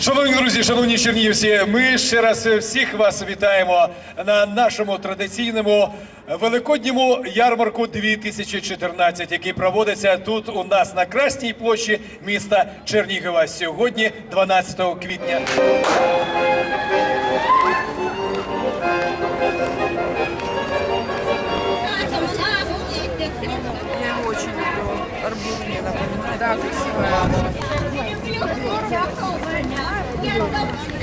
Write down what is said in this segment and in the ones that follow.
Шановні друзі, шановні чернігівці, ми ще раз всіх вас вітаємо на нашому традиційному великодньому ярмарку 2014, який проводиться тут у нас на Красній площі міста Чернігова сьогодні, 12 квітня. Я очень люблю арбуз, мне напоминает. Да. 你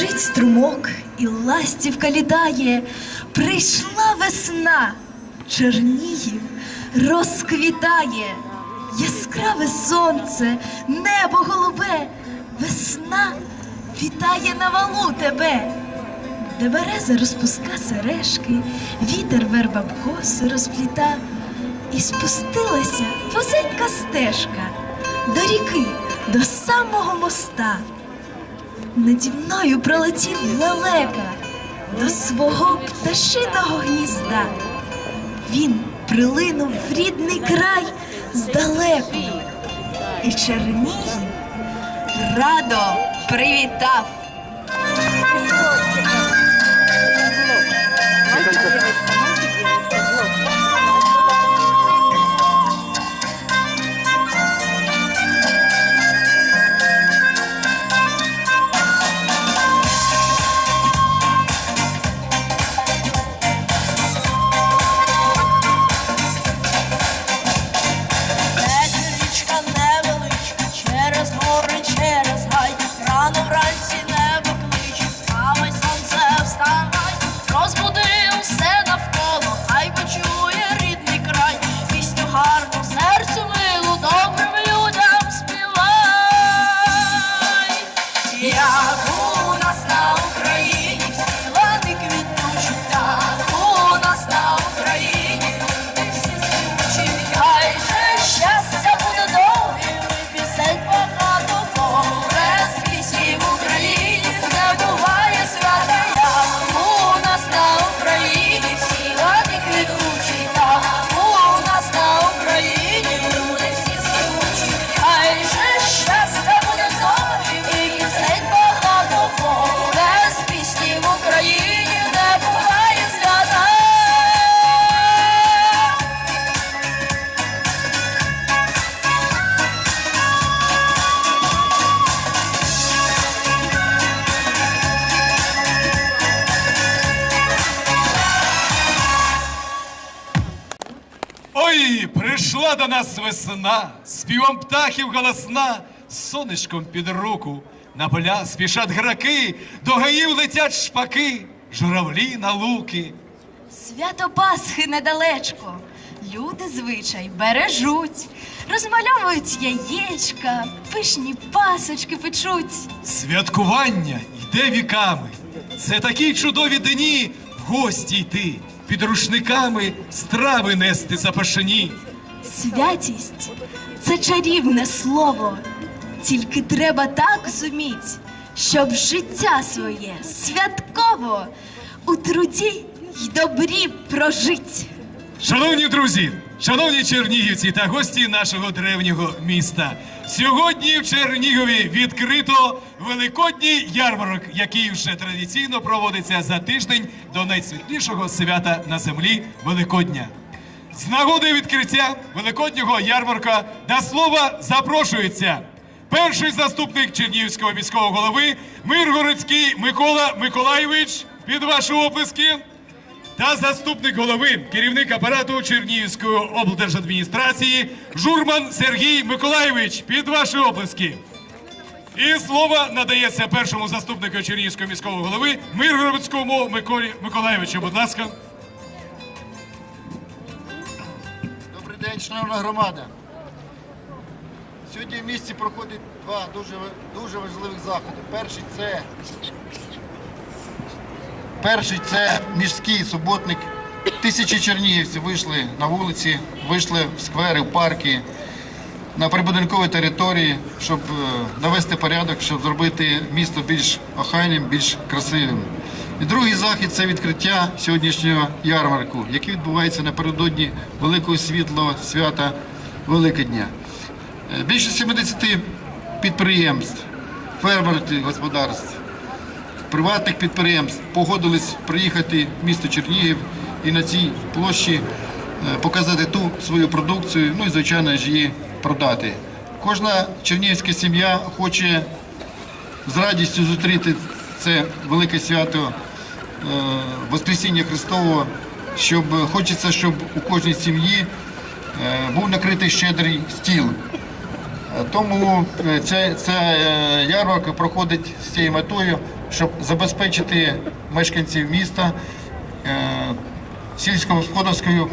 Біжить струмок, і ластівка літає. Прийшла весна, Чернігів розквітає. Яскраве сонце, небо голубе, весна вітає на валу тебе, де береза розпуска сережки, вітер верба б коси розпліта, і спустилася вузенька стежка до ріки, до самого моста. Наді мною пролетів лелека до свого пташиного гнізда. Він прилинув в рідний край здалеку, і Чернігів радо привітав. Ой, прийшла до нас весна, співом птахів голосна, сонечком під руку. На поля спішать граки, до гаїв летять шпаки, журавлі на луки. Свято Пасхи недалечко. Люди звичай бережуть, розмальовують яєчка, пишні пасочки печуть. Святкування йде віками. Це такі чудові дні в гості йти, під рушниками страви нести запашені. Святість це чарівне слово. Тільки треба так зуміть, щоб життя своє святково у труді й добрі прожить. Шановні друзі, шановні чернігівці та гості нашого древнього міста. Сьогодні в Чернігові відкрито великодній ярмарок, який вже традиційно проводиться за тиждень до найсвітлішого свята на землі Великодня. З нагоди відкриття великоднього ярмарка до слова запрошується перший заступник Чернігівського міського голови Миргородський Микола Миколайович. Під ваші оплески та заступник голови, керівник апарату Чернігівської облдержадміністрації Журман Сергій Миколайович. Під ваші оплески. І слово надається першому заступнику Чернігівського міського голови Миргородському Миколі Миколайовичу. Будь ласка. Добрий день, шановна громада. Сьогодні в місті проходить два дуже, дуже важливих заходи. Перший це, перший це міський суботник. Тисячі чернігівців вийшли на вулиці, вийшли в сквери, в парки, на прибудинковій території, щоб е, навести порядок, щоб зробити місто більш охайним, більш красивим. І другий захід це відкриття сьогоднішнього ярмарку, який відбувається напередодні великого світлого свята Великодня. Е, Більше 70 підприємств, фермерських господарств, приватних підприємств погодились приїхати в місто Чернігів і на цій площі е, показати ту свою продукцію, ну і звичайно ж її продати. Кожна чернігівська сім'я хоче з радістю зустріти це велике свято е, Воскресіння Христового, щоб хочеться, щоб у кожній сім'ї е, був накритий щедрий стіл. Тому ця, ця ярмарка проходить з цією метою, щоб забезпечити мешканців міста е, сільськогосподарською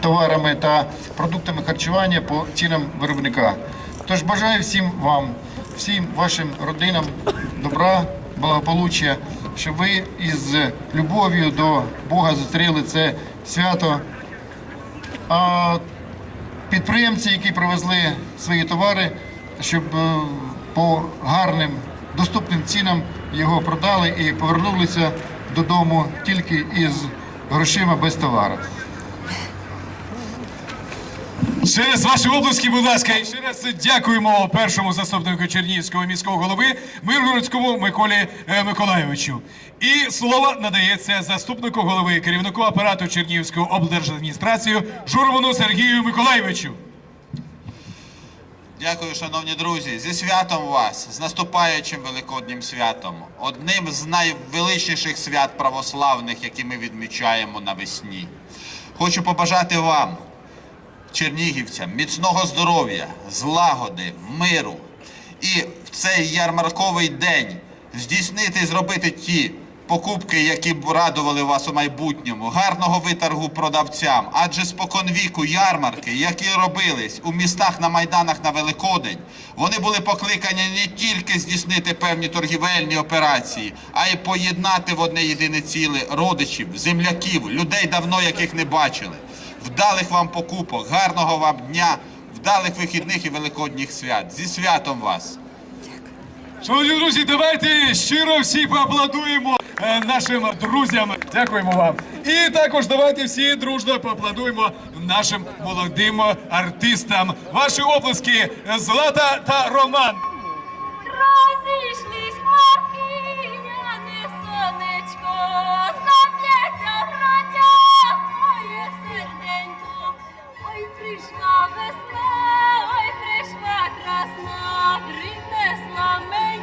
товарами та продуктами харчування по цінам виробника. Тож бажаю всім вам, всім вашим родинам добра, благополуччя, щоб ви із любов'ю до Бога зустріли це свято. А підприємці, які привезли свої товари, щоб е, по гарним доступним цінам його продали і повернулися додому тільки із грошима без товару. Ще раз ваші обласки, будь ласка, і ще раз дякуємо першому заступнику Чернігівського міського голови Миргородському Миколі е, Миколайовичу. І слово надається заступнику голови керівнику апарату Чернігівської облдержадміністрації Журвану Сергію Миколайовичу. Дякую, шановні друзі. Зі святом вас, з наступаючим великоднім святом, одним з найвеличніших свят православних, які ми відмічаємо навесні. Хочу побажати вам, чернігівцям, міцного здоров'я, злагоди, миру і в цей ярмарковий день здійснити і зробити ті покупки, які б радували вас у майбутньому, гарного виторгу продавцям, адже споконвіку ярмарки, які робились у містах на майданах на Великодень, вони були покликані не тільки здійснити певні торгівельні операції, а й поєднати в одне єдине ціле родичів, земляків, людей давно яких не бачили. Вдалих вам покупок, гарного вам дня, вдалих вихідних і великодніх свят. Зі святом вас! Шановні друзі, давайте щиро всі поаплодуємо е, нашим друзям. Дякуємо вам. І також давайте всі дружно поаплодуємо нашим молодим артистам. Ваші оплески Злата та Роман. Розійшлись хлопіняне сонечко, в грудях моє серденько. Ой, прийшла весна, ой, прийшла красна, принесла мені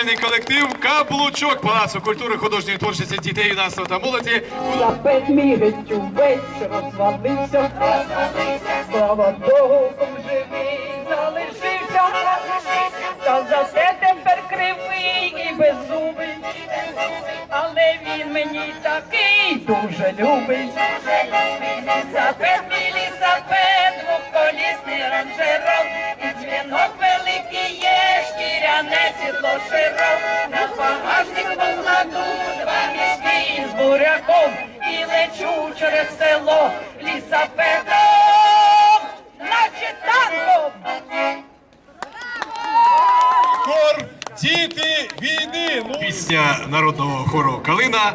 танцювальний колектив Каблучок Палацу культури, художньої творчості дітей, юнацтва та молоді. Запит мій геть увесь розвалився, слава Богу, живий залишився, та зате тепер кривий і беззубий, але він мені такий дуже любий. Лісапет, мій шкіряне сідло широк, на багажник покладу два мішки із буряком, і лечу через село лісапедом, наче танком. Хор Діти війни. Ну, Пісня народного хору Калина.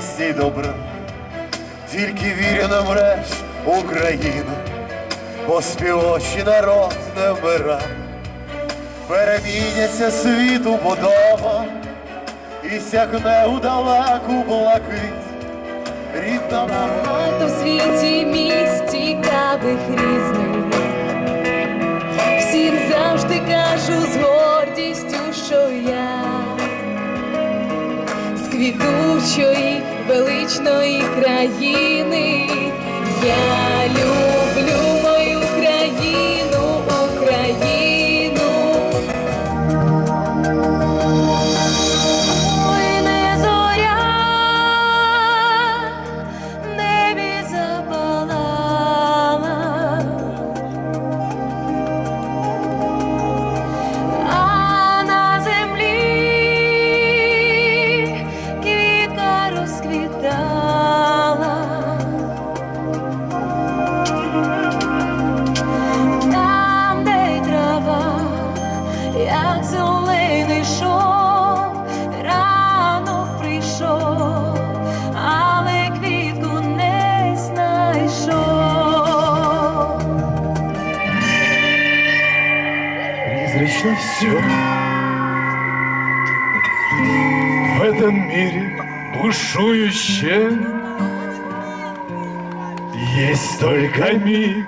І щастя, і добра, тільки вірю не мреш Україну, бо співочий народ не вмира, переміняться світу будова і сягне у далеку блакить. Рідна. Багато в світі місць цікавих різних. Всім завжди кажу з гордістю, що я з квітучої величної країни. Есть только миг.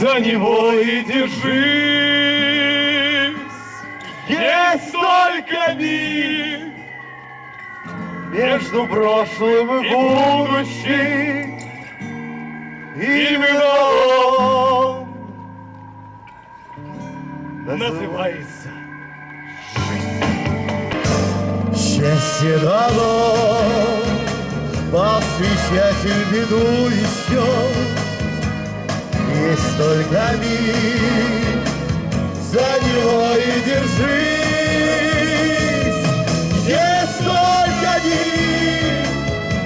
За него и держись. Есть только миг. Между прошлым и будущим. Именно он. Называется Счастье дано Повстречатель беду еще. Есть только миг За него и держись. Есть только миг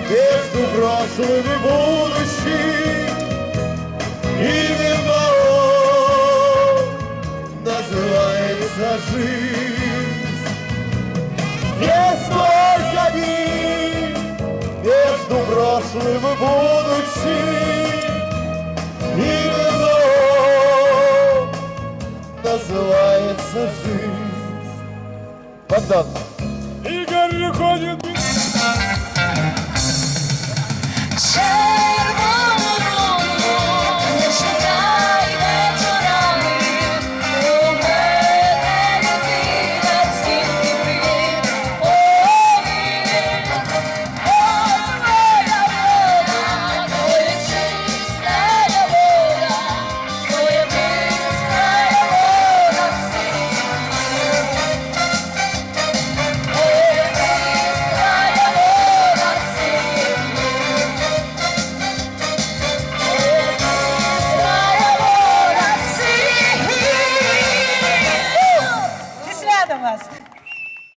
Между прошлым и будущим. Именно он Называется жизнь. Есть только миг щасливі будучи і называется жизнь. Богдан.